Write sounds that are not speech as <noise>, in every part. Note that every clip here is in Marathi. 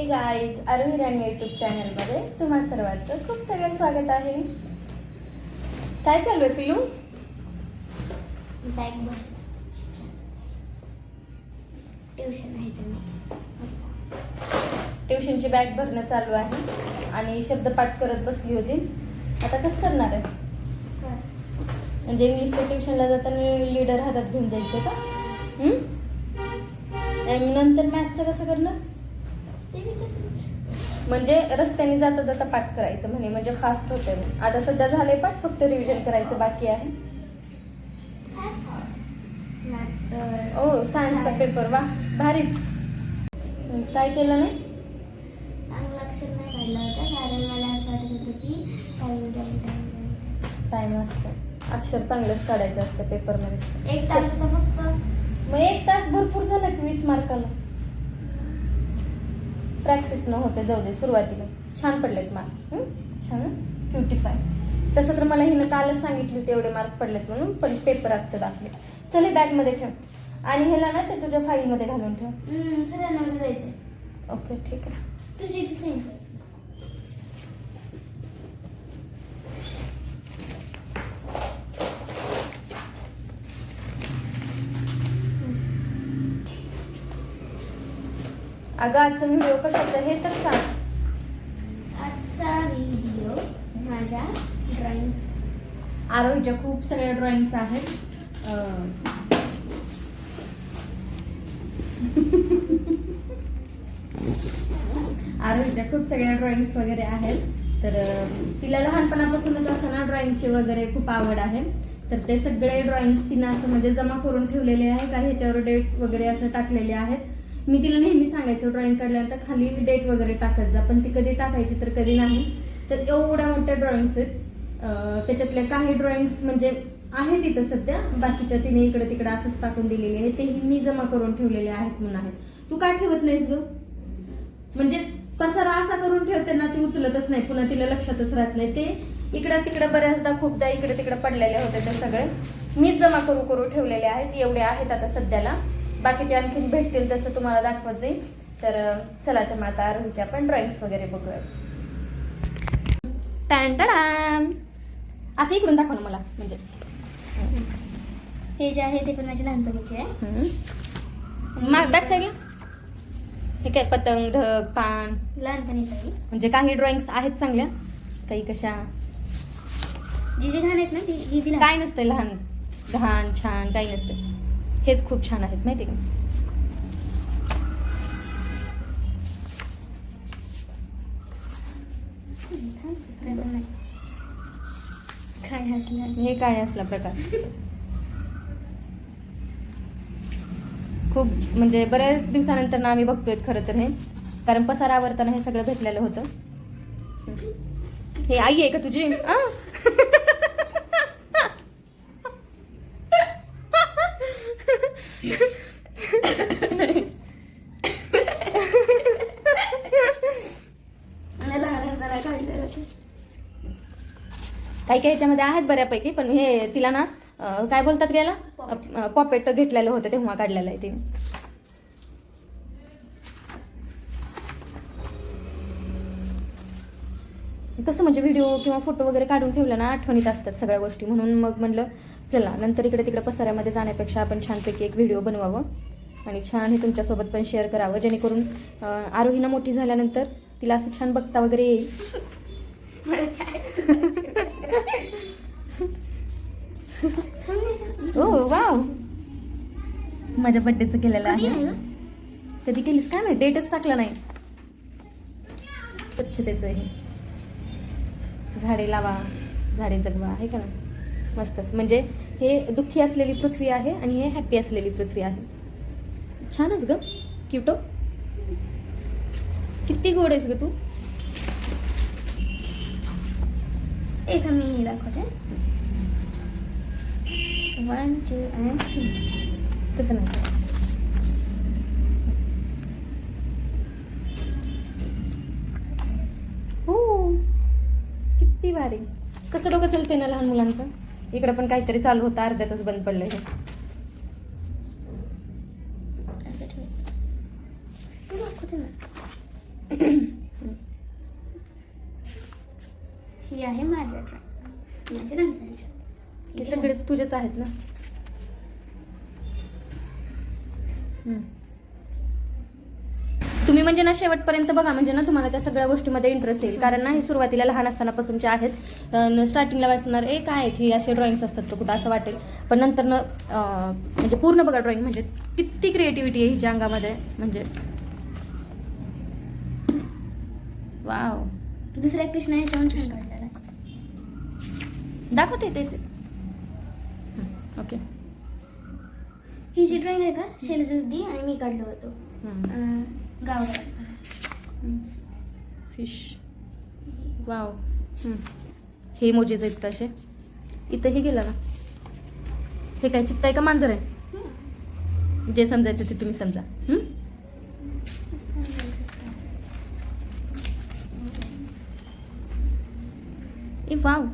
हे गाईज आरोही राणी युट्यूब चॅनलमध्ये तुम्हा सर्वांचं खूप सगळं स्वागत आहे. काय चालू आहे पिलू? बॅग भर. ट्युशन आहे ट्युशनची बॅग भरणं चालू आहे आणि शब्दपाठ करत बसली होती. आता कसं करणार आहे? म्हणजे इंग्लिशच्या ट्युशनला जाताना लीडर हातात घेऊन जायचं का? आणि नंतर मॅथचं कसं करणार? म्हणजे रस्त्याने जाता जाता पाठ करायचं म्हणे म्हणजे फास्ट होते आता सध्या झालंय पाठ फक्त रिव्हिजन करायचं बाकी आहे. ओ सायन्सचा पेपर वा भारीच. काय केलं नाही चांगलं अक्षर नाही काढलं होतं कारण मला असं वाटत होतं की टाईम जाईल टाईम जाईल टाइम असतं. अक्षर चांगलंच काढायचं असतं पेपरमध्ये एक तास फक्त. मग एक तास भरपूर झाला की वीस मार्काला प्रॅक्टिस न होते जाऊ दे सुरुवातीला. छान पडलेत मार्क छान? क्युटी फाय तसं तर मला हिनं कालच सांगितली होती एवढे मार्क पडलेत म्हणून पण पेपर आत्ता दाखले. चल हे बॅगमध्ये ठेव. आणि ह्याला ना ते तुझ्या फाईलमध्ये घालून ठेव. सगळ्यांना जायचं ओके ठीक आहे. तुझी अगं आजचा व्हिडिओ कशाचा हे तर सांग. आजचा व्हिडिओ माझ्या ड्रॉइंग आरोहीच्या खूप सगळ्या ड्रॉइंग्स आहेत. आरोहीच्या खूप सगळ्या ड्रॉइंग्स वगैरे आहेत. तर तिला लहानपणापासूनच असं ना ड्रॉइंगची वगैरे खूप आवड आहे. तर ते सगळे ड्रॉइंग्स तिनं असं म्हणजे जमा करून ठेवलेले आहे. काही ह्याच्यावर डेट वगैरे असं टाकलेले आहेत. मी तिला नेहमी सांगायचं ड्रॉइंग काढल्यानंतर खाली डेट वगैरे टाकत जा. पण ती कधी टाकायची तर कधी नाही. तर एवढ्या मोठ्या ड्रॉइंग्स आहेत. त्याच्यातल्या काही ड्रॉइंग्स म्हणजे आहे तिथं सध्या. बाकीच्या तिने इकडे तिकडे असंच टाकून दिलेले आहे. तेही मी जमा करून ठेवलेले आहेत म्हणून आहेत. तू काय ठेवत नाहीस ग? म्हणजे पसारा असा करून ठेवते ना ती उचलतच नाही. पुन्हा तिला लक्षातच राहत नाही. ते इकडं तिकडं बऱ्याचदा खूपदा इकडे तिकडे पडलेले होते ते सगळे. मीच जमा करू करू ठेवलेले आहेत. एवढे आहेत आता सध्याला. बाकीचे आणखीन भेटतील तसं तुम्हाला दाखवत जाईल तर चला तर मग आता आरोहीच्या आपण ड्रॉइंग्स वगैरे बघूया टॅन टडान. असं इकडून दाखव ना मला म्हणजे. हे जे आहे ते पण माझ्या लहानपणीचे आहे. माग बॅक साईडला हे काय पतंग ढग पान? लहानपणीचं म्हणजे काही ड्रॉइंग्स आहेत चांगल्या? काही कशा? जी जी घाण आहेत ना ती ही काय नसतंय लहान. घाण छान काही नसतं हेच खूप छान आहेत माहिती का? हे काय असला प्रकार? खूप म्हणजे बऱ्याच दिवसानंतर ना आम्ही बघतोय खरं तर हे. कारण पसारा आवरताना हे सगळं भेटलेलं होतं. हे आई आहे का तुझी आ? मला लहान असताना काढलेलं ते काही काही ह्याच्यामध्ये आहेत बऱ्यापैकी पण हे तिला ना काय बोलतात गेला पॉपेट घेतलेलं होतं तेव्हा काढलेलं आहे तिने. कसं म्हणजे व्हिडिओ किंवा फोटो वगैरे काढून ठेवलं ना आठवणीत असतात सगळ्या गोष्टी. म्हणून मग म्हणलं चला नंतर इकडे तिकडे पसाऱ्यामध्ये जाण्यापेक्षा आपण छानपैकी एक व्हिडिओ बनवावं. आणि छान हे तुमच्यासोबत पण शेअर करावं. जेणेकरून आरोहीनं मोठी झाल्यानंतर तिला असं छान बघता वगैरे येईल मला त्या ओ वाव माझ्या बड्डेचं केलेलं आहे? कधी केलीस? काय नाही डेटच टाकला नाही. स्वच्छतेचं हे. झाडे लावा झाडे जगवा आहे का ना मस्तच. म्हणजे हे दुःखी असलेली पृथ्वी आहे आणि हे हॅप्पी असलेली पृथ्वी आहे. छानच ग. क्युटो किती गोड आहेस ग तू. एक मी हे दाखवते. वन टू अँड थ्री तसं नाही. हो. किती भारी. कसं डोकं चालते ना लहान मुलांचं? इकडं पण काहीतरी चालू होतं अर्ध्यातच बंद पडलं हे. हे ही आहे माझ्या ड्रॉइंग. माझ्या नंतरच्या हे सगळे तुझेच आहेत ना? तुम्ही म्हणजे ना शेवटपर्यंत बघा म्हणजे ना तुम्हाला त्या सगळ्या गोष्टीमध्ये इंटरेस्ट येईल. कारण ना हे सुरुवातीला लहान असतानापासूनचे आहेत. स्टार्टिंगला वाचणार ए काय आहेत ही असे ड्रॉइंग्स असतात तो कुठं असं वाटेल. पण नंतर ना म्हणजे पूर्ण बघा ड्रॉइंग म्हणजे किती क्रिएटिव्हिटी आहे हिच्या अंगामध्ये म्हणजे. वाव दुसरा एक कृष्ण ह्याच्याहून छान काढलेला दाखवते ते. ते. ओके ही जी ड्रॉइंग आहे का? शैलजा दिदी आणि मी काढलं होतं. अं, असताना. फिश. वाव. हे इमोजीज आहेत तसे इथंही गेलं ना? हे काय चित्त आहे का मांजर आहे? जे समजायचं ते तुम्ही समजा. हम्म? ए वाव.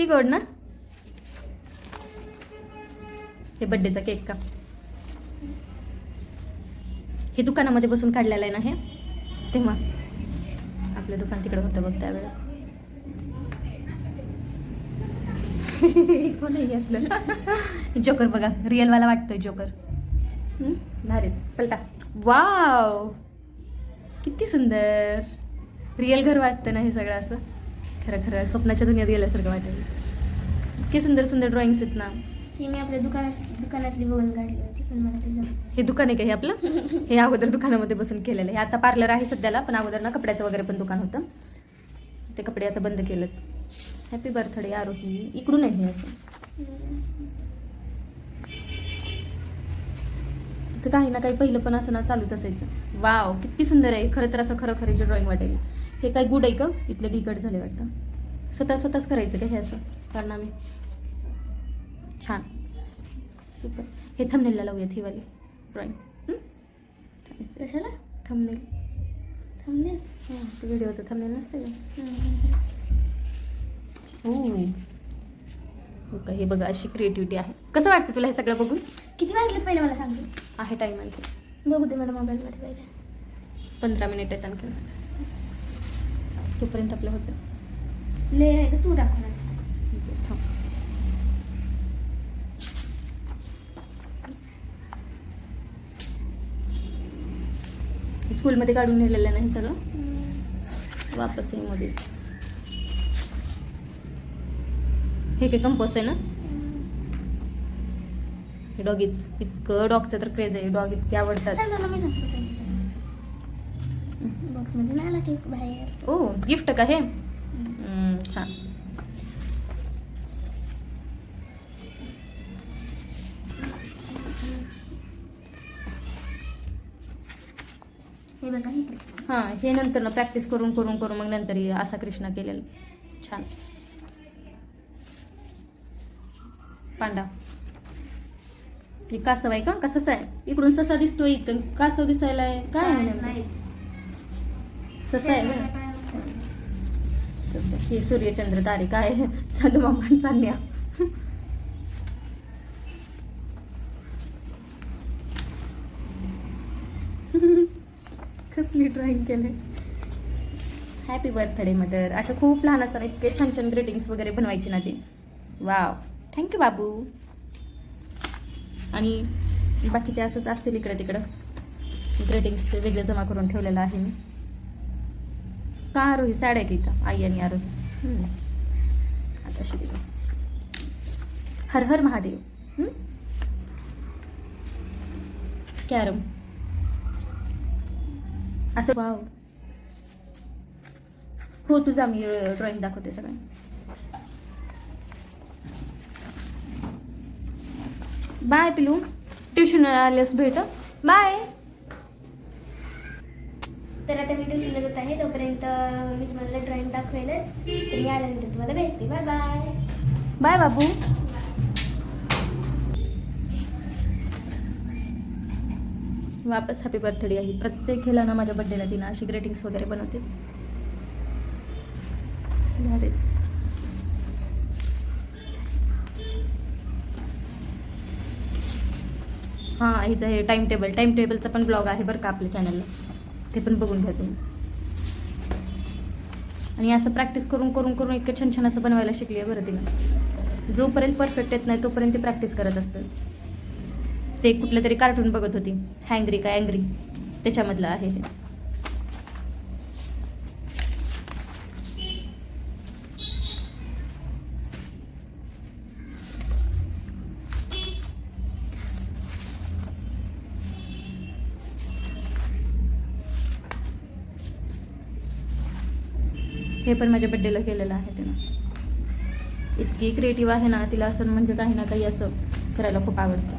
किती गोड ना. हे बड्डेचा केक का? हे दुकानामध्ये बसून काढलेलं आहे ना हे? तेव्हा. आपलं दुकान तिकडे होतं बघ त्यावेळेस. कोण असलं. जोकर बघा. रिअलवाला वाटतोय जोकर भारीच. पलटा. वाव किती सुंदर. रिअल घर वाटतं ना हे सगळं असं. खरं खरं. स्वप्नाच्या दुनियात गेल्यासारखं वाटेल इतके सुंदर सुंदर ड्रॉइंग्स आहेत ना. ही मी आपल्या दुकानात दुकानातली बघून काढली होती पण मला ते जमलं हे दुकान आहे का हे आपलं? हे अगोदर दुकानामध्ये बसून केलेलं आहे. हे आता पार्लर आहे सध्याला पण अगोदर ना कपड्याचं वगैरे पण दुकान होतं. ते कपडे आता बंद केलं हॅपी बर्थडे आरोही इकडून आहे हे असं. तिचं काही ना काही पहिलं पण असं ना चालूच असायचं. वाव किती सुंदर आहे. खरं तर असं खरं खरीचे ड्रॉइंग वाटेल. हे काय गुड आहे का? इथले डिकट झाले वाटतं. स्वतः स्वतःच करायचं का हे असं? कारण आम्ही छान. सुपर हे थंबनेलला लावूयात ही वाली ड्रॉइंग कशाला? थंबनेल थांबले ते व्हिडिओचं थंबनेल नसते का? हो हो हे बघा अशी क्रिएटिव्हिटी आहे. कसं वाटतं तुला हे सगळं बघून? किती वाजले पहिले मला सांगते आहे टाईम आणखी. बघू दे मला मोबाईलमध्ये पहिले. पंधरा मिनिट आहेत आणखी. तोपर्यंत आपलं होतं. ले आहे का? तू दाखव ना. थांब. स्कूलमध्ये काढून नेलेलं नाही सगळं. वापस आहे मध्येच. हे काय कंपोस्ट आहे ना? हे डॉगीच इतकं डॉगचं तर क्रेज आहे. डॉग इतके आवडतात. बॉक्समध्ये आला केक बाहेर. ओ गिफ्ट का हे? छान. हे बघा हे हां हे नंतर ना प्रॅक्टिस करून करून करून मग नंतर असा कृष्णा केलेला. छान. पांडा. हे कासव आहे का? का ससा आहे इकडून ससा दिसतोय इथं कासव दिसायला आहे काय. ससा आहे ना? ससा. हे सूर्यचंद्र तारे काय चंदमामान चालल्या. कसली ड्रॉइंग केले हॅपी बर्थडे मदर अशा खूप लहान असताना इतके छान छान ग्रीटिंग्स वगैरे बनवायची ना ती. वाव थँक्यू बाबू. आणि बाकीचे असंच असतील इकडे तिकडं ग्रेटिंग्स वेगळे जमा करून ठेवलेलं आहे मी. का आरोही? साड आहे की इथं आई आणि आरोही. आता शिकू हर हर महादेव. हम्म? कॅरम. असं वाव. हो तुझा मी ड्रॉइंग दाखवते सगळं. बाय पिलू. ट्युशन आल्यास भेट. बाय. आता व्हिडिओ ट्युशनला जात आहे. तोपर्यंत मी तुम्हाला ड्रॉइंग दाखवेलच. तर मी आल्यानंतर तुम्हाला भेटते. बाय बाय बाय बाबू. वापस हॅपी बर्थडे आहे. प्रत्येक ह्याला ना माझ्या बड्डेला तिनं अशी ग्रेटिंग्स वगैरे बनवते. झालेच हां हिचं हे टाईम टेबल टाईम टेबलचा पण ब्लॉग आहे बरं का आपल्या चॅनलला ते पण बघून घ्या तुम्ही. आणि असं प्रॅक्टिस करून करून करून इतकं छान छान असं बनवायला शिकली आहे बरं तिनं जोपर्यंत परफेक्ट येत नाही तोपर्यंत ती प्रॅक्टिस करत असतं. ते कुठलं तरी कार्टून बघत होती. हँग्री का अँग्री त्याच्यामधलं आहे हे. हे पण माझ्या बड्डेला केलेलं आहे तिनं. इतकी क्रिएटिव्ह आहे ना तिला असं म्हणजे काही ना काही असं करायला खूप आवडतं.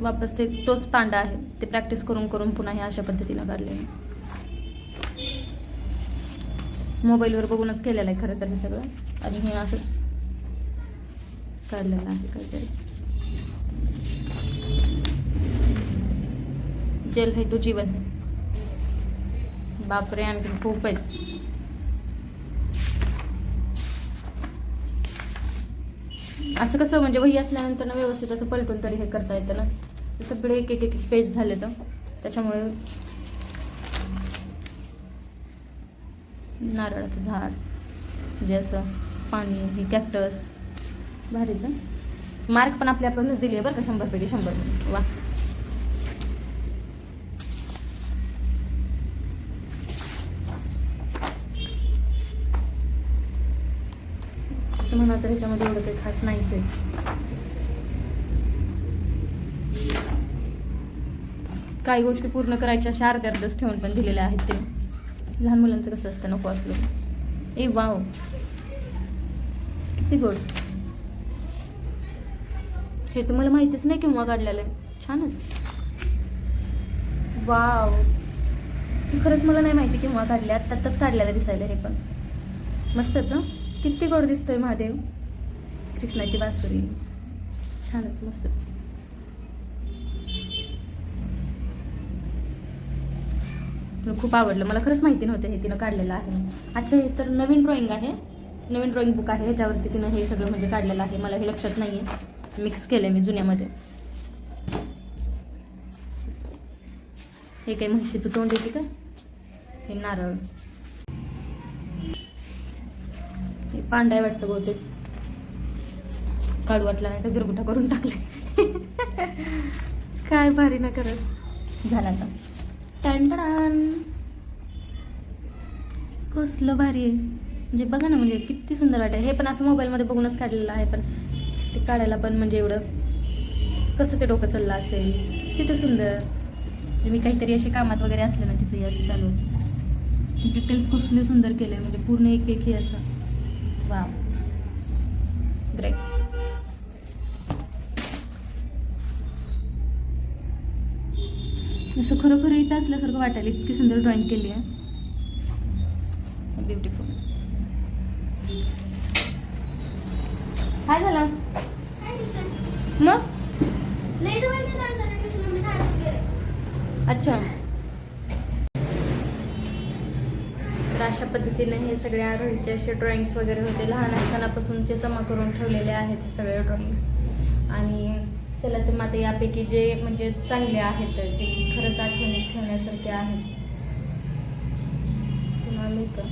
वापस ते तोच पांडा आहे. ते प्रॅक्टिस करून करून पुन्हा हे अशा पद्धतीनं काढले मोबाईलवर बघूनच केलेलं आहे खरं तर हे सगळं. आणि हे असंच काढलेलं आहे काहीतरी. जेल हे तू जीवन. है बापरे आणखी खूप आहेत असं कसं म्हणजे वही असल्यानंतर ना व्यवस्थित असं पलटून तरी हे करता येतं ना. ते सगळे एक एक एक पेज झाले तर. त्याच्यामुळे नारळाचं झाड म्हणजे असं पाणी हे कॅक्टस भारीचं मार्क पण आपल्या आपणच दिली आहे बरं का शंभरपैकी शंभर वा. असं म्हणा तर ह्याच्यामध्ये एवढं काही खास नाहीच आहे. काही गोष्टी पूर्ण करायच्या अशा अर्ध्या अर्धच ठेवून पण दिलेल्या आहेत ते. लहान मुलांचं कसं असतं नको असलं ए वाव. किती गोड. हे तुम्हाला माहितीच नाही केव्हा काढलेलं आहे? छानच. वाव. हे खरंच मला नाही माहिती केव्हा काढले आत्ताच काढलेलं दिसायला हे पण. मस्तच हं? किती गोड दिसतोय महादेव. कृष्णाची बासुरी. छानच मस्तच. खूप आवडलं. मला खरंच माहिती नव्हतं हे तिनं काढलेलं आहे. अच्छा हे तर नवीन ड्रॉइंग आहे. नवीन ड्रॉइंग बुक आहे. ह्याच्यावरती तिनं हे सगळं म्हणजे काढलेलं आहे. मला हे लक्षात नाही आहे मिक्स केलं मी जुन्यामध्ये. हे काही म्हशीचं तोंड येते का हे नारळ. हे पांढरा वाटतं बहुतेक. काढू वाटला नाही तर गिरगुटा करून टाकले <laughs> काय भारी ना करत झाला आता. टन कसलं भारी आहे. म्हणजे बघा ना म्हणजे किती सुंदर वाटतं हे पण असं मोबाईलमध्ये बघूनच काढलेलं आहे पण ते काढायला पण म्हणजे एवढं कसं ते डोकं चाललं असेल. किती सुंदर. म्हणजे मी काहीतरी असे कामात वगैरे असले ना तिचं असं चालू डिटेल्स कसले सुंदर केले म्हणजे पूर्ण एक एक हे असं. वा असं खरोखर इथं असल्यासारखं वाटायला इतकी सुंदर ड्रॉइंग केली आहे. ब्युटिफुल काय झालं मग? अच्छा. तर अशा पद्धतीने हे सगळ्या रोहितचे असे ड्रॉइंग्स वगैरे होते. लहान असतानापासूनचे जमा करून ठेवलेले आहेत हे सगळे ड्रॉइंग्स आणि चला तर माता यापैकी जे म्हणजे चांगले आहेत जे खरंच आठवणीत ठेवण्यासारखे आहेत. का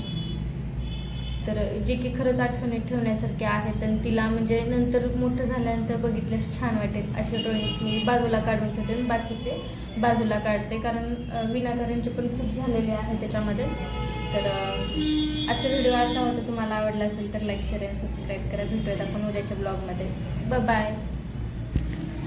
तर जे की खरंच आठवणीत ठेवण्यासारखे आहेत आणि तिला म्हणजे नंतर मोठं झाल्यानंतर बघितल्यास छान वाटेल असे ड्रॉइंग्स मी बाजूला काढून ठेवते आणि बाकीचे बाजूला काढते. कारण विनाकारांचे पण खूप झालेले आहे त्याच्यामध्ये. तर आजचा व्हिडिओ असा होता. तुम्हाला आवडला असेल तर लाईक शेअर आणि सबस्क्राईब करा. भेटूयात आपण उद्याच्या ब्लॉगमध्ये बाय